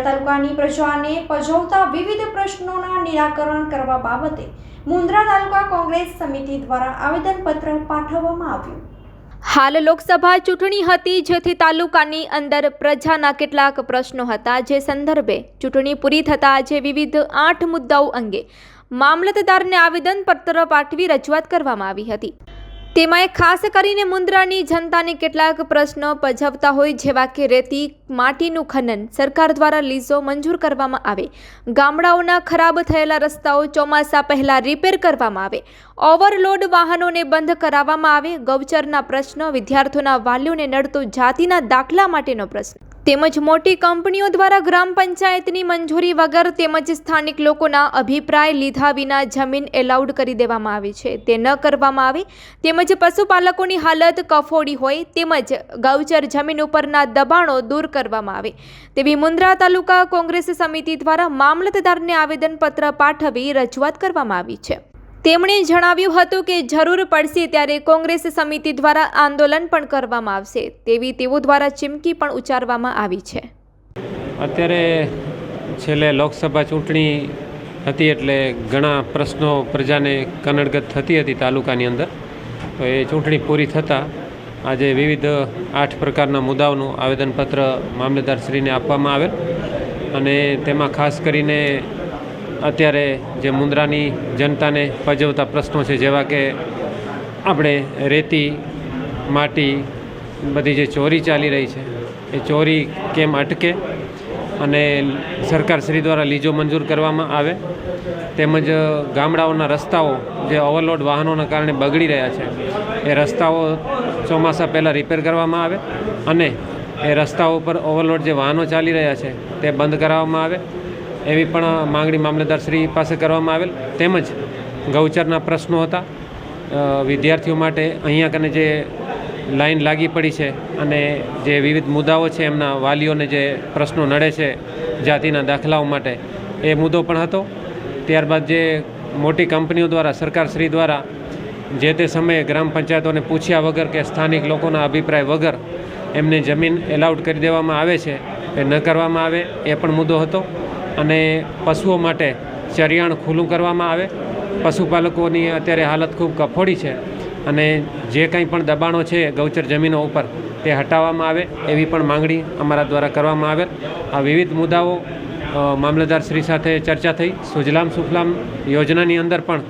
મુન્દ્રા તાલુકાની પ્રજાને પજવતા વિવિધ પ્રશ્નોના નિરાકરણ કરવા બાબતે મુન્દ્રા તાલુકા કોંગ્રેસ સમિતિ દ્વારા આવેદનપત્ર પાઠવવામાં આવ્યું. હાલ લોકસભા ચૂંટણી હતી, જેથી તાલુકાની અંદર પ્રજાના કેટલાક પ્રશ્નો હતા, જે સંદર્ભે ચૂંટણી પૂરી થતાં આજે વિવિધ આઠ મુદ્દાઓ અંગે મામલતદારને આવેદનપત્ર પાઠવી રજૂઆત કરવામાં આવી હતી. તેમાં ખાસ કરીને મુન્દ્રાની જનતાને કેટલાક પ્રશ્નો પજવતા હોય, જેવા કે રેતી માટીનું ખનન. સરકાર દ્વારા લીઝો મંજૂર કરવામાં આવે. ગામડાઓના ખરાબ થયેલા રસ્તાઓ ચોમાસા પહેલાં રિપેર કરવામાં આવે. ઓવરલોડ વાહનોને બંધ કરાવવામાં આવે. ગૌચરના પ્રશ્નો વિદ્યાર્થીઓના વાલીઓને નડતો જાતિના દાખલા માટેનો પ્રશ્ન. તેમજ મોટી કંપનીઓ દ્વારા ગ્રામ પંચાયતની મંજૂરી વગર તેમજ સ્થાનિક લોકોના અભિપ્રાય લીધા વિના જમીન એલાઉડ કરી દેવામાં આવી છે. તે ન કરવામાં આવે. તેમજ પશુપાલકોની હાલત કફોડી હોય તેમજ ગૌચર જમીન ઉપરના દબાણો દૂર કરવામાં આવે. તેવી મુન્દ્રા તાલુકા કોંગ્રેસ સમિતિ દ્વારા મામલતદારને આવેદનપત્ર પાઠવી રજૂઆત કરવામાં આવી છે. તેમણે જણાવ્યું હતું કે જરૂર પડશે ત્યારે કોંગ્રેસ સમિતિ દ્વારા આંદોલન પણ કરવામાં આવશે, તેવી તેઓ દ્વારા ચીમકી પણ ઉચ્ચારવામાં આવી છે. અત્યારે છેલ્લે લોકસભા ચૂંટણી હતી એટલે ઘણા પ્રશ્નો પ્રજાને કનડગત થતી હતી તાલુકાની અંદર. તો એ ચૂંટણી પૂરી થતાં આજે વિવિધ આઠ પ્રકારના મુદ્દાઓનું આવેદનપત્ર મામલેદારશ્રીને આપવામાં આવેલ. અને તેમાં ખાસ કરીને અત્યારે જે મુન્દ્રાની જનતાને પજવતા પ્રશ્નો છે, જેવા કે આપણે રેતી, માટી, બધી જે ચોરી ચાલી રહી છે, એ ચોરી કેમ અટકે અને સરકારશ્રી દ્વારા લીજો મંજૂર કરવામાં આવે, તેમજ ગામડાઓના રસ્તાઓ જે ઓવરલોડ વાહનોના કારણે બગડી રહ્યા છે, એ રસ્તાઓ ચોમાસા પહેલાં રિપેર કરવામાં આવે અને એ રસ્તાઓ પર ઓવરલોડ જે વાહનો ચાલી રહ્યા છે, તે બંધ કરાવવામાં આવે એવી પણ માંગણી મામલતદારશ્રી પાસે કરવામાં આવેલ. તેમજ ગૌચરના પ્રશ્નો હતા. વિદ્યાર્થીઓ માટે અહીંયા કને જે લાઈન લાગી પડી છે અને જે વિવિધ મુદ્દાઓ છે એમના વાલીઓને જે પ્રશ્નો નડે છે જાતિના દાખલાઓ માટે, એ મુદ્દો પણ હતો. ત્યારબાદ જે મોટી કંપનીઓ દ્વારા, સરકારશ્રી દ્વારા જે તે સમયે ગ્રામ પંચાયતોને પૂછ્યા વગર કે સ્થાનિક લોકોના અભિપ્રાય વગર એમને જમીન એલાઉડ કરી દેવામાં આવે છે એ ન કરવામાં આવે, એ પણ મુદ્દો હતો. અને પશુઓ માટે ચરિયાણ ખુલ્લું કરવામાં આવે. પશુપાલકોની અત્યારે હાલત ખૂબ કફોડી છે અને જે કંઈ પણ દબાણો છે ગૌચર જમીનો ઉપર તે હટાવવામાં આવે એવી પણ માંગણી અમારા દ્વારા કરવામાં આવે આ વિવિધ મુદ્દાઓ મામલતદાર શ્રી સાથે ચર્ચા થઈ. સુજલામ સુફલામ યોજનાની અંદર પણ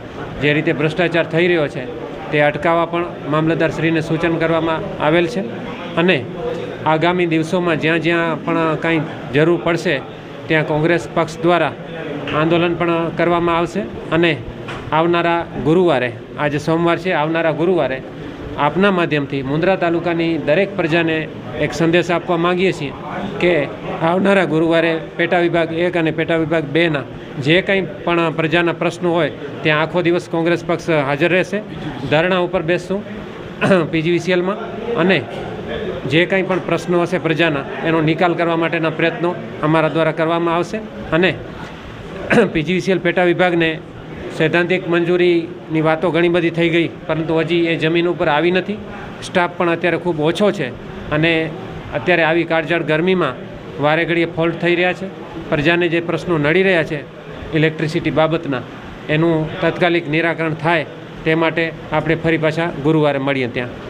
જે રીતે ભ્રષ્ટાચાર થઈ રહ્યો છે તે અટકાવવા પણ મામલતદારશ્રીને સૂચન કરવામાં આવેલ છે. અને આગામી દિવસોમાં જ્યાં જ્યાં પણ કાંઈ જરૂર પડશે ત્યાં કોંગ્રેસ પક્ષ દ્વારા આંદોલન પણ કરવામાં આવશે અને આવનારા ગુરુવારે, આજે સોમવાર છે, આવનારા ગુરુવારે આપના માધ્યમથી મુન્દ્રા તાલુકાની દરેક પ્રજાને એક સંદેશ આપવા માંગીએ છીએ કે આવનારા ગુરુવારે પેટા વિભાગ એક અને પેટા વિભાગ બેના જે કંઈ પણ પ્રજાના પ્રશ્નો હોય, ત્યાં આખો દિવસ કોંગ્રેસ પક્ષ હાજર રહેશે. ધરણા ઉપર બેસશું, પીજીવીસીએલમાં અને જે કંઈ પણ પ્રશ્નો હશે પ્રજાના, એનો નિકાલ કરવા માટેના પ્રયત્નો અમારા દ્વારા કરવામાં આવશે. અને પીજીવીસીએલ પેટા વિભાગને સૈદ્ધાંતિક મંજૂરીની વાતો ઘણી બધી થઈ ગઈ, પરંતુ હજી એ જમીન ઉપર આવી નથી. સ્ટાફ પણ અત્યારે ખૂબ ઓછો છે અને અત્યારે આવી કાળઝાળ ગરમીમાં વારે ઘડીએ ફોલ્ટ થઈ રહ્યા છે. પ્રજાને જે પ્રશ્નો નડી રહ્યા છે ઇલેક્ટ્રિસિટી બાબતના, એનું તાત્કાલિક નિરાકરણ થાય તે માટે આપણે ફરી પાછા ગુરુવારે મળીએ ત્યાં.